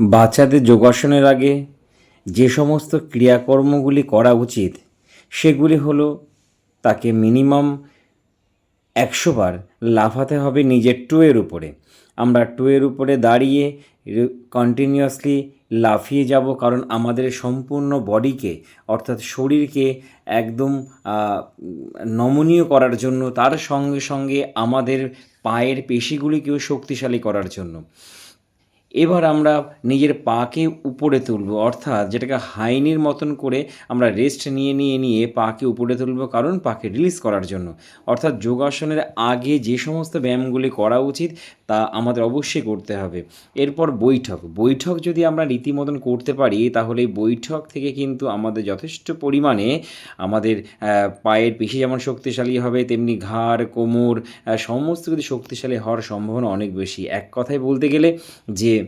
বাচ্চাদের যোগাসনের আগে যে সমস্ত ক্রিয়াকর্মগুলি করা উচিত, সেগুলি হলো তাকে মিনিমাম একশো বার লাফাতে হবে নিজের টোয়ের উপরে। আমরা টোয়ের উপরে দাঁড়িয়ে কন্টিনিউয়াসলি লাফিয়ে যাব কারণ আমাদের সম্পূর্ণ বডিকে, অর্থাৎ শরীরকে একদম নমনীয় করার জন্য, তার সঙ্গে সঙ্গে আমাদের পায়ের পেশিগুলিকেও শক্তিশালী করার জন্য। এবার আমরা নিজের পাকে উপরে তুলব, অর্থাৎ যেটাকে হাইনির মতন করে আমরা রেস্ট নিয়ে নিয়ে নিয়ে পাকে উপরে তুলব কারণ পাকে রিলিজ করার জন্য। অর্থাৎ যোগাসনের আগে যে সমস্ত ব্যায়ামগুলি করা উচিত তা আমাদের অবশ্যই করতে হবে। এরপর বৈঠক। বৈঠক যদি আমরা রীতিমতন করতে পারি তাহলে বৈঠক থেকে কিন্তু আমাদের যথেষ্ট পরিমাণে আমাদের পায়ের পেশি যেমন শক্তিশালী হবে, তেমনি ঘাড়, কোমর সমস্ত কিছু শক্তিশালী হওয়ার সম্ভাবনা অনেক বেশি। এক কথায় বলতে গেলে যে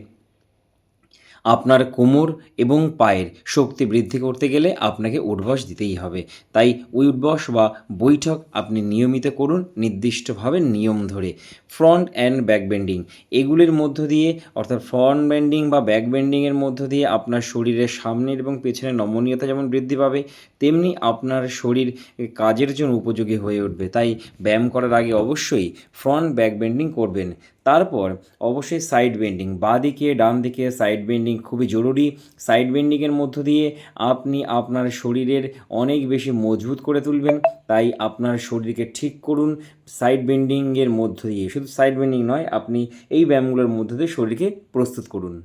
আপনার কোমর এবং পায়ের শক্তি বৃদ্ধি করতে গেলে আপনাকে উঠবস দিতেই হবে। তাই ওই উঠবস বা বৈঠক আপনি নিয়মিত করুন নির্দিষ্টভাবে নিয়ম ধরে। ফ্রন্ট অ্যান্ড ব্যাক বেন্ডিং, এগুলির মধ্য দিয়ে, অর্থাৎ ফ্রন্ট বেন্ডিং বা ব্যাক বেন্ডিংয়ের মধ্য দিয়ে আপনার শরীরের সামনের এবং পেছনের নমনীয়তা যেমন বৃদ্ধি পাবে, তেমনি আপনার শরীর কাজের জন্য উপযোগী হয়ে উঠবে। তাই ব্যায়াম করার আগে অবশ্যই ফ্রন্ট ব্যাক বেন্ডিং করবেন। তারপর অবশ্যই সাইড বেন্ডিং বাঁ দিকে ডান দিকে সাইড বেন্ডিং খুবই জরুরি। সাইড বেন্ডিংয়ের মধ্য দিয়ে আপনি আপনার শরীরের অনেক বেশি মজবুত করে তুলবেন, তাই আপনার শরীরকে ঠিক করুন সাইড বেন্ডিংয়ের মধ্য দিয়ে। শুধু সাইড বেন্ডিং নয়, আপনি এই ব্যায়ামগুলোর মধ্য দিয়ে শরীরকে প্রস্তুত করুন।